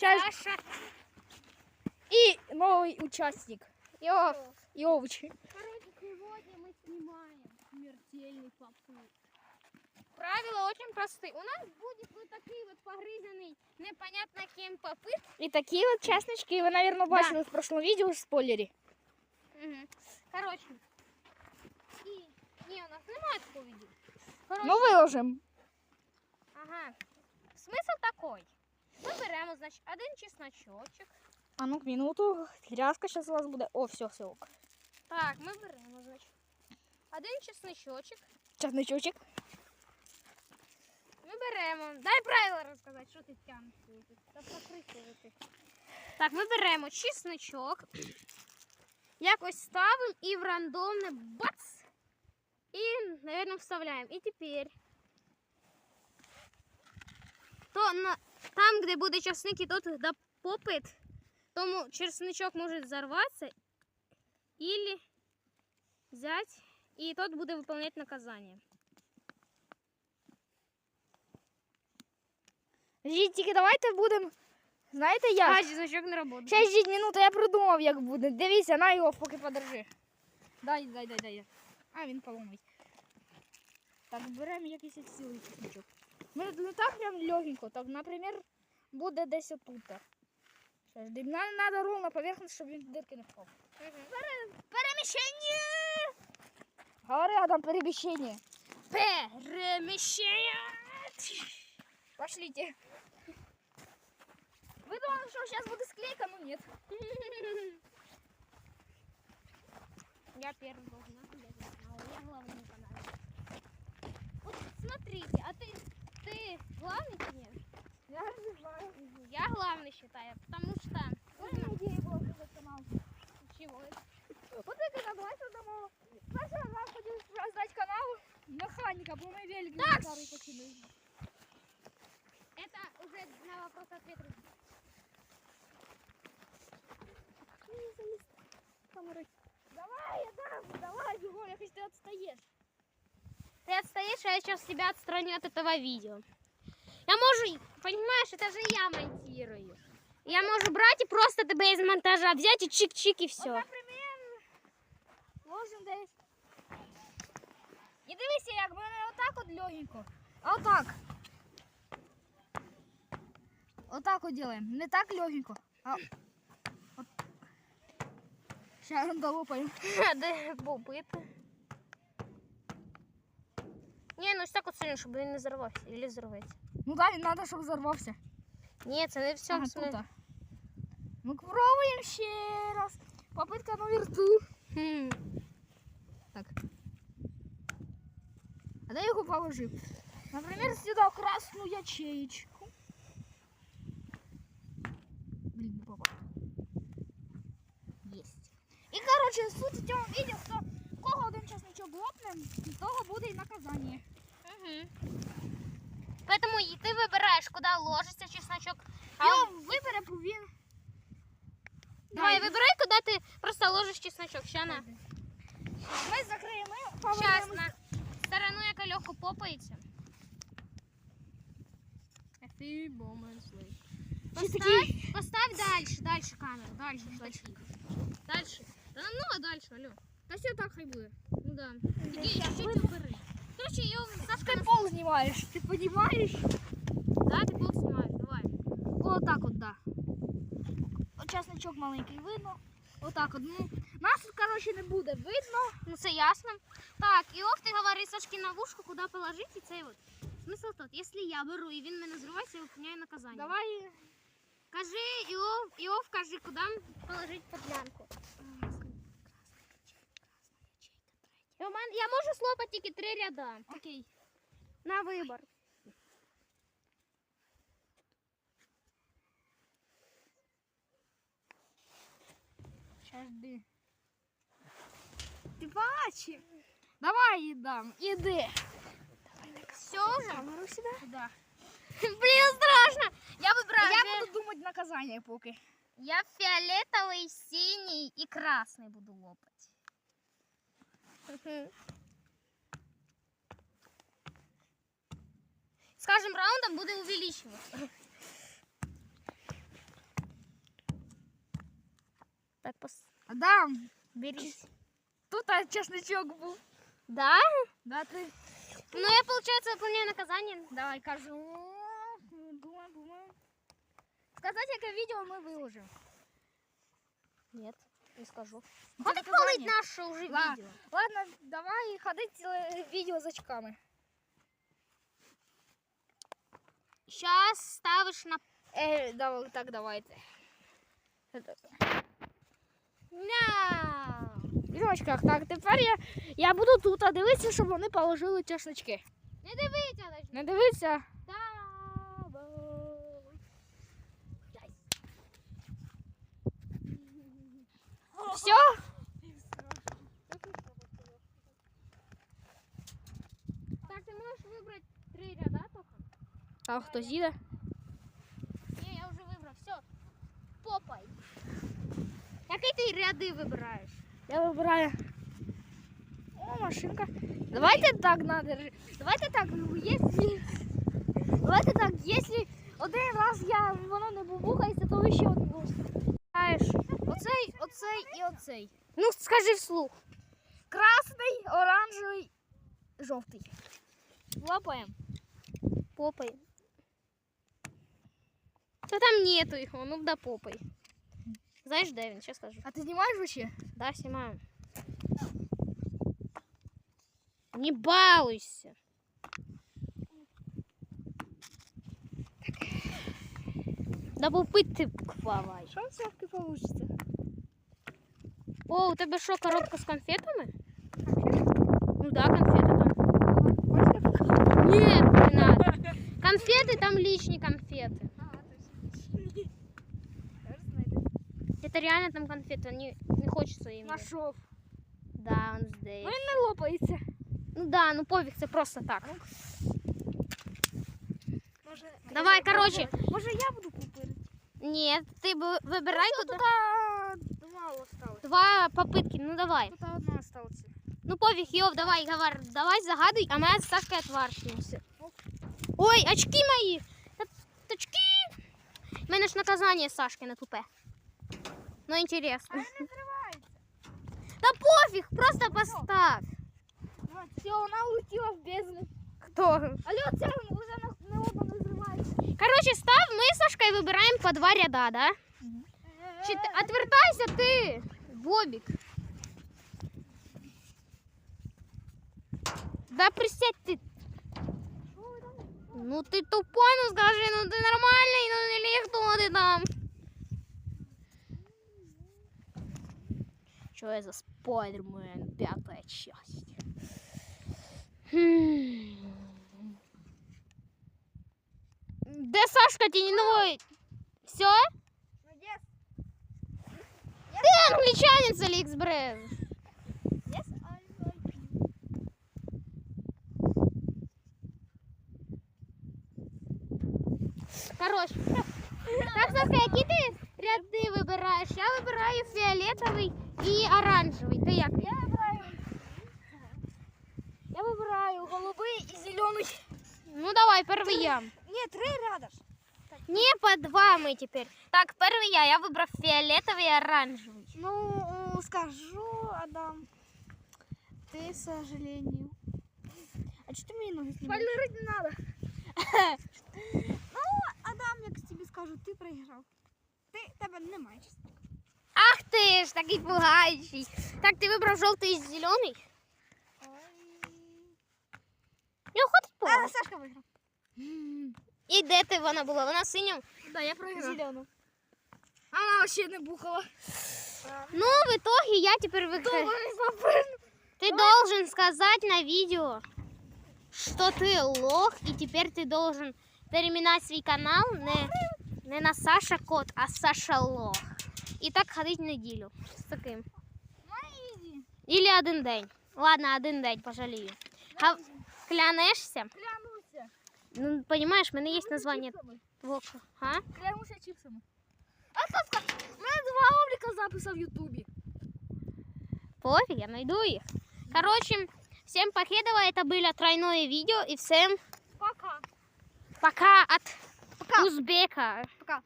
Сейчас Саша. и новый участник. Йов, Йович. Короче, сегодня мы снимаем смертельный попыт. Правила очень простые. У нас будет вот такой вот погрызенный, непонятно кем попыт. И такие вот частнички вы, наверное, бачили в прошлом видео в спойлере. Мгм. Короче. І... Ні, у нас немає такого відео. Короче, Ну, выложим. ага. Смисл такой. Ми беремо, значить, один чесночочок. А ну, минуту. Тряска сейчас у вас будет. О, все, все. Так, ми беремо, значить. Один чесночочок. Часничочек. Ми беремо. Дай правила розказати, що ти тянеш. Та покрикувати. Так, ми беремо чесночок. Якось ставимо і в рандомне бац. І, наверное, вставляємо. І тепер. То на, там, де буде часник і тут де попит, тому чесночок може взорватися. Или взять, і тот буде виконувати наказання. Ждіть, тільки давайте будемо. Знаєте як? А, чесночок не працює. Ще ждіть минуту, я придумав, як буде. Дивіться, на його поки подержи. Дай, дай, дай, дай. А, він поломить. Так, беремо якийсь цілий чесночок. Ну, не так прям легенько, так, наприклад, буде десь отут. Ще ж, нам треба ровно поверхність, щоб він в дирки не впав. Переміщення! Говори, а там переміщення. Переміщення! Пошлите. Вы думали, что сейчас будет склейка, но нет. Я первый должна, Ты отстоишь, а я сейчас тебя отстраню от этого видео. Я могу, понимаешь, это же я монтирую. Я могу брать и просто тебе из монтажа взять и чик-чик и Вот, все. наприклад, можем десь. І дивися, як мене отак от легенько. А отак. Отак от делаем. Не так легенько. А от. Сейчас долопаем. Де побити? Ні, ну ось так от сильно, щоб він не зарвався. Или зарветься. Ну да, він треба, щоб взорвався. Ні, це не все. Ага, тут. Ну пробуємо ще раз. Попитка номер. Хм. Так. А я його положив? Наприклад, сюди в красну ячеечку. Блін, не попав. Єсть. І, коротше, суть в цьому відео, що в кого один часничок лопне, того буде і наказання. Угу. Поэтому і ти вибираєш, куди ложиться чесночок. А А он- він вибере, бо він... Давай, Дай. вибирай, куди ти просто ложиш чесночок. Ща на. Ми закриємо, на сторону, яка легко попається. Поставь, поставь дальше, дальше камеру, дальше, дальше. Дальше. Да намного дальше, алло. Та все так хай буде. Ну да. Тільки чуть-чуть убери. Короче, ее Сашка пол знімаєш, ти розумієш? Да, ты пол снимаешь, давай. Отак от, да. От часничок маленький видно. Отак от. Ну, нас тут, коротше, не буде видно. Ну це ясно. Так, і ох, ти говори Сашки на вушку, куди положити, цей от. Смисл тут, якщо я беру і він мене зривається, я виконяю наказання. Давай. Кажи, Іов, Іов, кажи, куди положити подлянку. І у мене- Я можу слопати тільки три ряда. Окей. На вибор. Щас жди. Ти бачив? Давай їдам. Іди. Все вже? Камеру сюди. Да. Блін, страшно. Я вибираю. Я фі- буду думати наказання поки. Я фиолетовый, синий и красный буду лопать. С каждым раундом буду увеличиваться. Так, пос... Адам, берись. Тут а, чесночок был. Да? Да, ты. Ну, я, получается, выполняю наказание. Давай, кажу. Сказать, это видео мы выложим. Нет не скажу. Це Хватит наказання. палить наше уже Ла- видео. Ладно, давай ходить ціле відео з очками. Сейчас ставишь на... Е, давай, так, давайте. Ня! В очках. Так, тепер я, я буду тут, а дивитися, щоб вони положили чесночки. Не дивіться на Не дивиться. Все? Так, ты можешь выбрать три ряда только? А хто з'їде? Не, я уже выбрал. Все. Попай. Какие ты ряды выбираешь? Я вибираю. О, машинка. Давайте так надо. Давайте так, якщо... Давайте так, якщо один раз я, воно не бубухається, то ви ще оцей і оцей. Ну, скажи вслух. Красний, оранжевий, жовтий. Лапаємо. Попай. Да там нету их, ну да попай. Знаешь, Дэвин, сейчас скажу. А ти знімаєш вообще? Да, снимаю. Не балуйся. Да попить ти квавай. Що в церкві вийде? О, у тебе що, коробка з конфетами? Ну да, конфети там. Нет, не надо. Конфеты там лишние конфеты. Это реально там конфеты, не, не хочется им. Нашов. Да, он здесь. Ну він не лопається. Ну да, ну пофиг, це просто так. Може, Давай, короче. Може я буду купити? Нет, ты бы выбирай куда Тут мало осталось. Два попытки, ну давай. Тут одна осталась. Ну пофиг, Йов, давай, говор, давай загадывай, а мы с Сашкой отваршимся. Ой, очки мои! Та- Очки! У мене ж наказание Сашки на тупе. Ну интересно. не зривається. Да пофиг, просто поставь. Все, вона улетіла в бездну. Кто? Але оце вже не, не одна не зривається. Короче, став, мы с Сашкой выбираем по два ряда, да? Чи ти- Отвертайся ты, Бобик. Да присядь ты. Ну ты тупой, ну скажи, ну ты нормальный, ну или кто ты там? Что я за Спайдермен, пятая часть? Хм. Да Сашка теневой. Все? Молодець. Ты англичанин с Алиэкспресс. Yes, I like you. Короче. Так, Сашка, які ти ряди вибираєш? Я вибираю фіолетовий і оранжевий. Ти як? Я вибираю. Я вибираю голубий і зелений. Ну давай, перший я. Ні, три ряда ж. Не, по два мы теперь. Так, перший я. Я вибрав фіолетовий і оранжевий. Ну, скажу, Адам. Ты, к сожалению. А что ты мне ноги снимаешь? Полировать не надо. ну, Адам, я тебе скажу, ты проиграл. Ты тебе немає чесно. Ах ти ж, такий пугаючий. Так, ти вибрав жовтий і зелений? Ну, хватить А, пугати. Сашка виграв. І де ти вона була? Вона синя? Да, я проиграл. Зеленую. Она вообще не бухала. Ну, в итоге я теперь выиграю. Ты должен сказать на видео, что ты лох, и теперь ты должен переименовать свой канал не, не на Саша Кот, а Саша Лох. І так ходить неділю з таким. Или один день. Ладно, один день, пожалію. Га- Клянешся? Клянуся. Ну, понимаешь, в мене є названня Чипсами. твого. А? Клянуся чипсами. А Сашка, у мене два обліка записа в Ютубі. Пофиг, я найду их. Короче, всем покедово, это было тройное видео, и всем Пока. пока от Пока. Узбека. Пока.